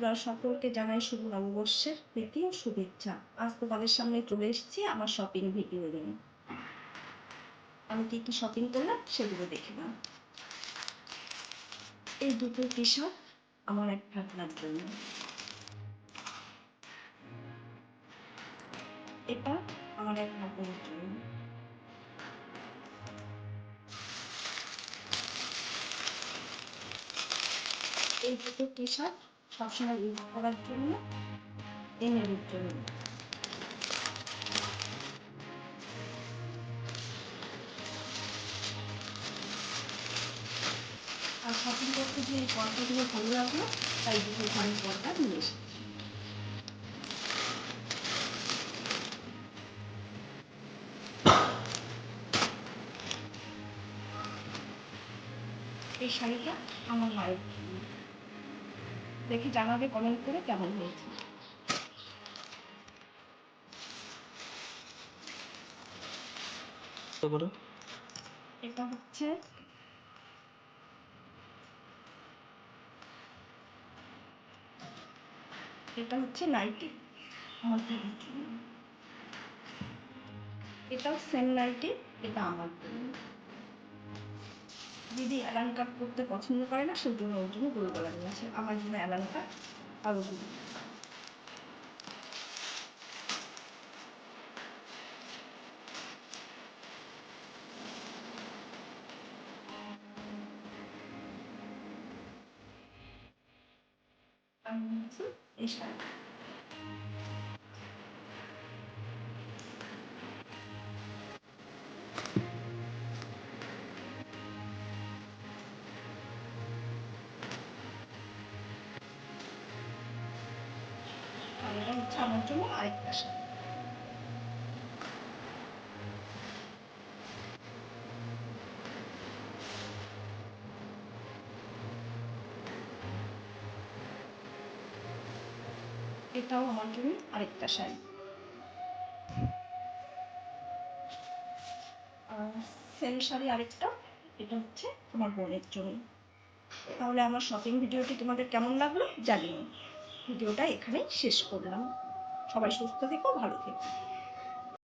তোমরা সকলকে জানাই শুভ নববর্ষের প্রীতি ও শুভেচ্ছা। আজ তোমাদের সামনে চলে এসেছি আমার শপিং ভিডিও নিয়ে। আমি কি কি শপিং করলাম সেগুলো দেখে নাও। এই দুটো টি শার্ট আমার এক ভাবনার জন্য। এটা আমার এক ভাবনার জন্য। এই দুটো টি শার্ট সবসময় ইউজ করার জন্য এমএলের জন্য আর শপিং করতে গিয়ে এই পর্দাগুলো ভালো লাগল তাই দুটো ঘরের পর্দা নিয়ে এসেছি এই শাড়িটা আমার মায়ের দেখে জানাবে কমেন্ট করে কেমন হয়েছে। এটা হচ্ছে এটা হচ্ছে নাইটি। আমার এটাও সেম নাইটি এটা আমার দিদি অ্যালান কাট করতে পছন্দ করে না সেই জন্য ওর জন্য গোল গলা নিয়ে আসে। আমার জন্য অ্যালান কাট আরও নিয়েছি এই শাড়ি। হচ্ছে আমার জন্য আরেকটা শাড়ি এটাও আমার জন্য আরেকটা শাড়ি সেম শাড়ি আরেকটা, এটা হচ্ছে আমার বোনের জন্য। তাহলে আমার শপিং ভিডিওটি তোমাদের কেমন লাগল জানিও। ভিডিওটা এখানেই শেষ করলাম। সবাই সুস্থ থেকো ভালো থেকো।